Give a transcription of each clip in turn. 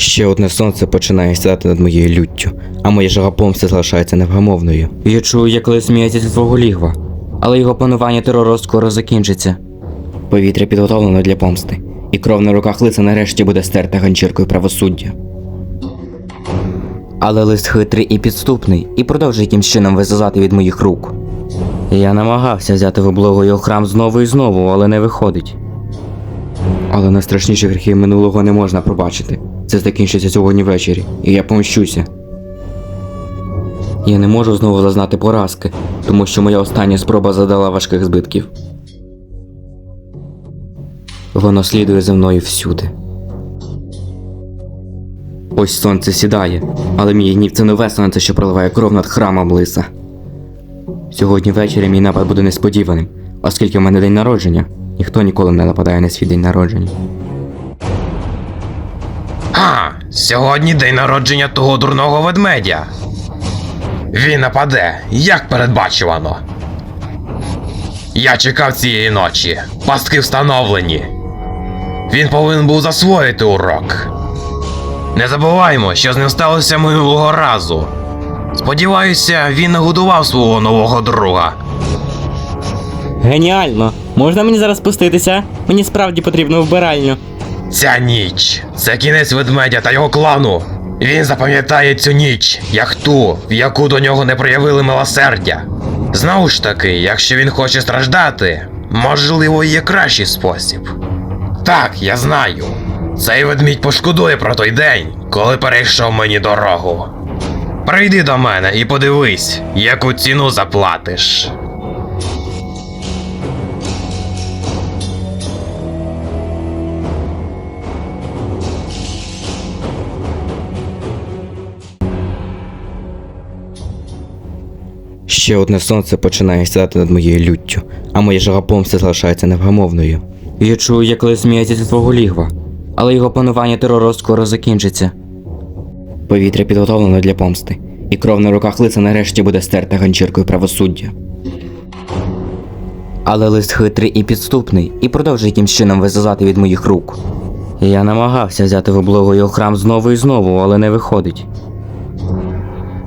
Ще одне сонце починає сідати над моєю люттю, а моя жага помсти залишається невгамовною. Я чую, як лис сміється зі свого лігва, але його панування терору скоро закінчиться. Повітря підготовлено для помсти, і кров на руках лиця нарешті буде стерта ганчіркою правосуддя. Але лист хитрий і підступний, і продовжує якимсь чином визазати від моїх рук. Я намагався взяти в облогу його храм знову і знову, але не виходить. Але найстрашніші гріхи минулого не можна пробачити. Це закінчиться сьогодні ввечері, і я помщуся. Я не можу знову зазнати поразки, тому що моя остання спроба задала важких збитків. Воно слідує за мною всюди. Ось сонце сідає, але мій гнів це нове сонце, що проливає кров над храмом лиса. Сьогодні ввечері мій напад буде несподіваним, оскільки в мене день народження. Ніхто ніколи не нападає на свій день народження. Сьогодні день народження того дурного ведмедя. Він нападе, як передбачувано. Я чекав цієї ночі. Пастки встановлені. Він повинен був засвоїти урок. Не забуваймо, що з ним сталося минулого разу. Сподіваюся, він нагодував свого нового друга. Геніально! Можна мені зараз спуститися? Мені справді потрібно вбиральню. Ця ніч це кінець ведмедя та його клану. Він запам'ятає цю ніч, як ту, в яку до нього не проявили милосердя. Знову ж таки, якщо він хоче страждати, можливо, є кращий спосіб. Так, я знаю. Цей ведмідь пошкодує про той день, коли перейшов мені дорогу. Прийди до мене і подивись, яку ціну заплатиш. Ще одне сонце починає сідати над моєю люттю, а моя жага помсти залишається невгамовною. Я чую, як лис сміється зі свого лігва, але його панування терору скоро закінчиться. Повітря підготовлено для помсти, і кров на руках лиця нарешті буде стерта ганчіркою правосуддя. Але лист хитрий і підступний, і продовжує якимсь чином визазати від моїх рук. Я намагався взяти в облогу його храм знову і знову, але не виходить.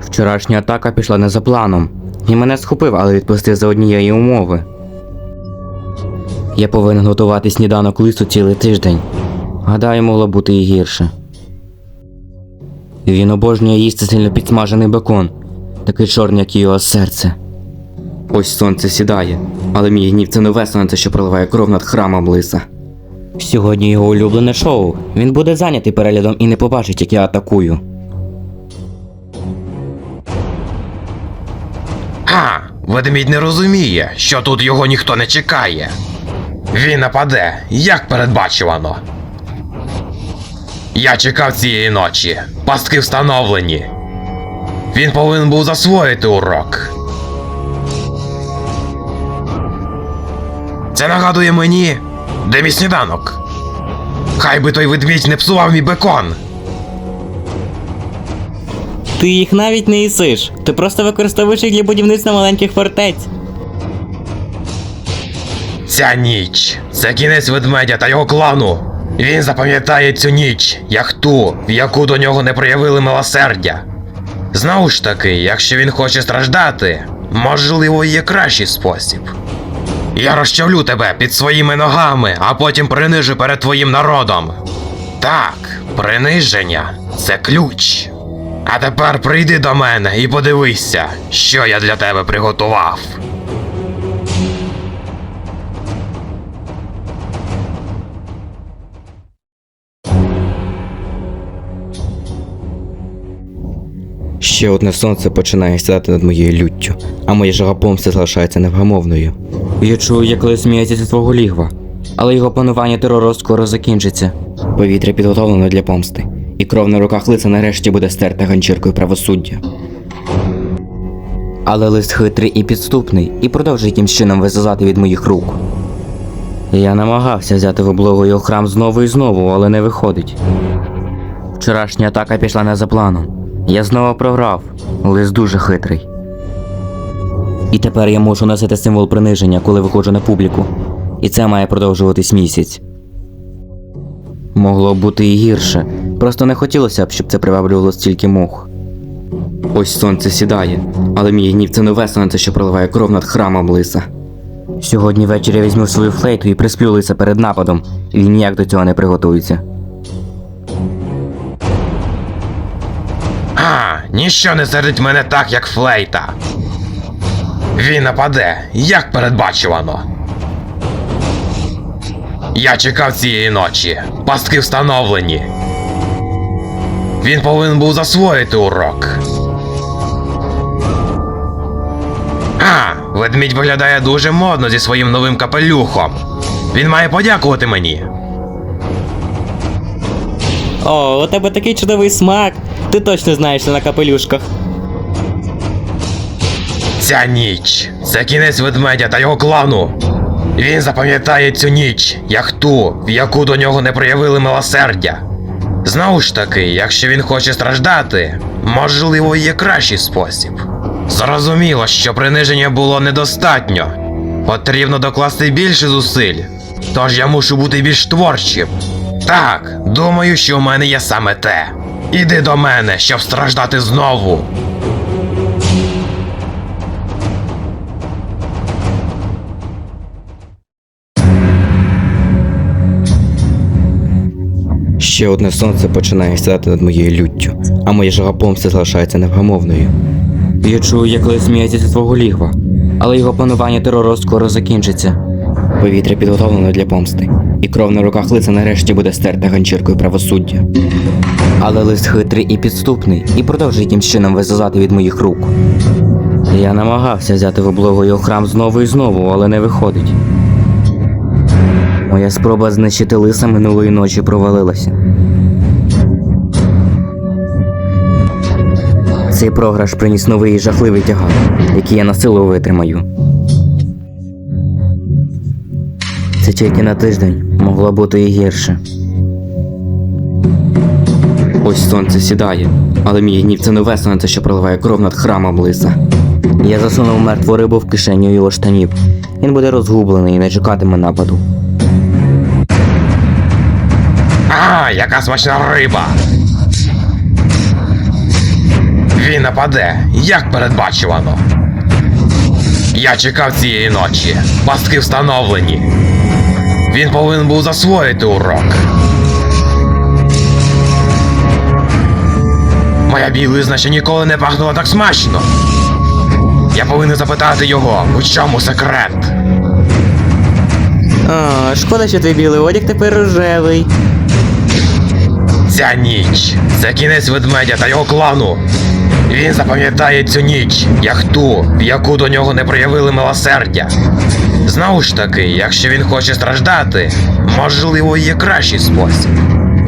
Вчорашня атака пішла не за планом. Він мене схопив, але відпустив за однієї умови. Я повинен готувати сніданок лису цілий тиждень. Гадаю, могло бути і гірше. Він обожнює їсти сильно підсмажений бекон, такий чорний, як і його серце. Ось сонце сідає, але мій гнів це нове сонце, що проливає кров над храмом лиса. Сьогодні його улюблене шоу. Він буде зайнятий переглядом і не побачить, як я атакую. Ведмідь не розуміє, що тут його ніхто не чекає. Він нападе, як передбачувано. Я чекав цієї ночі. Пастки встановлені. Він повинен був засвоїти урок. Це нагадує мені, де мій сніданок. Хай би той ведмідь не псував мій бекон. Ти їх навіть не їсиш. Ти просто використовуєш їх для будівництва маленьких фортець. Ця ніч це кінець ведмедя та його клану. Він запам'ятає цю ніч, як ту, в яку до нього не проявили милосердя. Знову ж таки, якщо він хоче страждати, можливо, є кращий спосіб. Я розчавлю тебе під своїми ногами, а потім принижу перед твоїм народом. Так, приниження це ключ. А тепер прийди до мене і подивися, що я для тебе приготував. Ще одне сонце починає сідати над моєю люттю, а моя жага помсти залишається невгамовною. Я чую, як лис сміється зі свого лігва, але його панування терору скоро закінчиться. Повітря підготовлено для помсти, і кров на руках лиця нарешті буде стерта ганчіркою правосуддя. Але лист хитрий і підступний, і продовжує якимсь чином визазати від моїх рук. Я намагався взяти в облогу його храм знову і знову, але не виходить. Вчорашня атака пішла не за планом. Я знову програв, лист дуже хитрий. І тепер я можу носити символ приниження, коли виходжу на публіку. І це має продовжуватись місяць. Могло бути і гірше. Просто не хотілося б, щоб це приваблювало стільки мух. Ось сонце сідає, але мій гнів це нове сонце, що проливає кров над храмом лиса. Сьогодні ввечері я візьму свою флейту і присплю лиса перед нападом, він ніяк до цього не приготується. А, ніщо не сердить мене так, як флейта. Він нападе, як передбачувано. Я чекав цієї ночі. Пастки встановлені. Він повинен був засвоїти урок. А, ведмідь виглядає дуже модно зі своїм новим капелюхом. Він має подякувати мені. О, у тебе такий чудовий смак. Ти точно знаєшся на капелюшках. Ця ніч це кінець ведмедя та його клану. Він запам'ятає цю ніч, як ту, в яку до нього не проявили милосердя. Знову ж таки, якщо він хоче страждати, можливо, є кращий спосіб. Зрозуміло, що приниження було недостатньо. Потрібно докласти більше зусиль. Тож я мушу бути більш творчим. Так, думаю, що у мене є саме те. Іди до мене, щоб страждати знову. Ще одне сонце починає сідати над моєю люттю, а моя жага помсти залишається невгамовною. Я чую, як лис сміється зі свого лігва, але його панування терору скоро закінчиться. Повітря підготовлено для помсти, і кров на руках лиця нарешті буде стерта ганчіркою правосуддя. Але лис хитрий і підступний, і продовжує якимсь чином визазати від моїх рук. Я намагався взяти в облогу його храм знову і знову, але не виходить. Моя спроба знищити лиса минулої ночі провалилася. Цей програш приніс новий і жахливий тягар, який я на силу витримаю. Це тільки на тиждень могло бути і гірше. Ось сонце сідає, але мій гнів це нове сонце, що проливає кров над храмом лиса. Я засунув мертву рибу в кишеню його штанів. Він буде розгублений і не чекатиме нападу. А, яка смачна риба. Він нападе, як передбачувано. Я чекав цієї ночі. Пастки встановлені. Він повинен був засвоїти урок. Моя білизна ще ніколи не пахнула так смачно. Я повинен запитати його, у чому секрет. А, шкода, що твій білий одяг тепер рожевий. Ця ніч це кінець ведмедя та його клану. Він запам'ятає цю ніч, як ту, в яку до нього не проявили милосердя. Знову ж таки, якщо він хоче страждати, можливо, є кращий спосіб.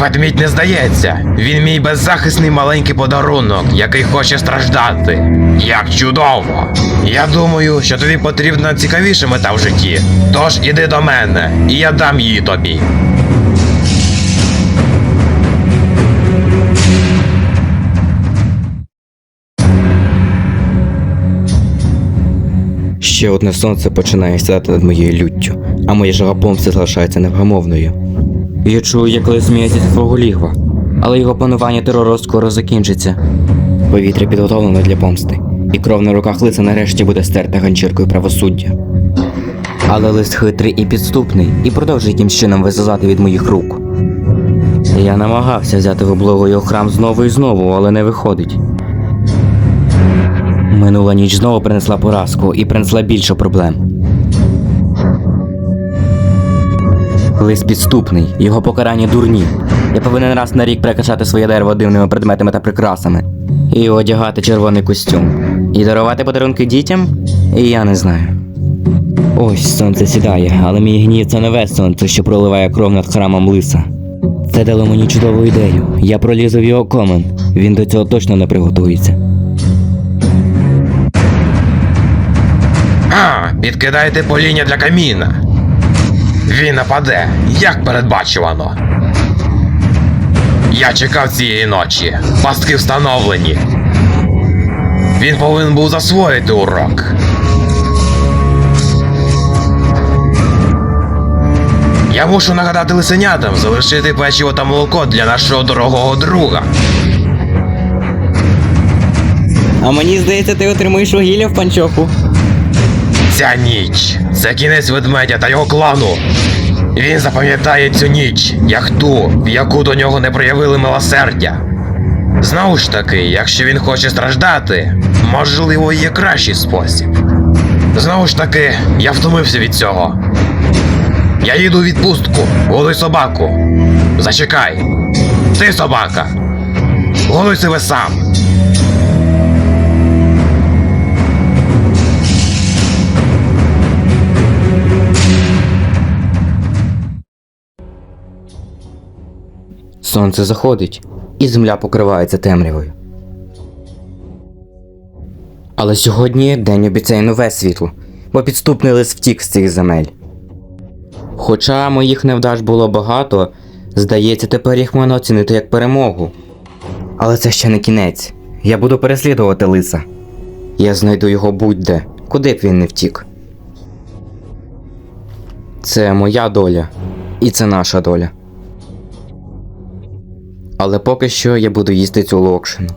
Ведмідь не здається, він мій беззахисний маленький подарунок, який хоче страждати. Як чудово! Я думаю, що тобі потрібна цікавіша мета в житті. Тож іди до мене, і я дам її тобі. Ще одне сонце починає сідати над моєю люттю, а моя жага помсти залишається невгамовною. Я чую, як лис зі свого лігва, але його панування терору скоро закінчиться. Повітря підготовлено для помсти, і кров на руках лиця нарешті буде стерта ганчіркою правосуддя. Але лис хитрий і підступний, і продовжує якимсь чином визазати від моїх рук. Я намагався взяти в його храм знову і знову, але не виходить. Минула ніч знову принесла поразку і принесла більше проблем. Лис підступний, його покарання дурні. Я повинен раз на рік прикрашати своє дерево дивними предметами та прикрасами. І одягати червоний костюм. І дарувати подарунки дітям? І я не знаю. Ось сонце сідає, але мій гнів це нове сонце, що проливає кров над храмом лиса. Це дало мені чудову ідею. Я пролізу в його комен. Він до цього точно не приготується. Підкидайте поління для каміна. Він нападе, як передбачувано. Я чекав цієї ночі. Пастки встановлені. Він повинен був засвоїти урок. Я мушу нагадати лисенятам залишити печиво та молоко для нашого дорогого друга. А мені здається, ти отримуєш вугілля в панчоху. Ця ніч це кінець ведмедя та його клану. Він запам'ятає цю ніч, як ту, в яку до нього не проявили милосердя. Знову ж таки, якщо він хоче страждати, можливо, є кращий спосіб. Знову ж таки, я втомився від цього. Я їду у відпустку, голуй собаку. Зачекай. Ти собака. Голуй себе сам. Сонце заходить, і земля покривається темрявою. Але сьогодні день обіцяє нове світло, бо підступний лис втік з цих земель. Хоча моїх невдач було багато, здається, тепер їх можна оцінити як перемогу. Але це ще не кінець. Я буду переслідувати лиса. Я знайду його будь-де, куди б він не втік. Це моя доля, і це наша доля. Але поки що я буду їсти цю локшину.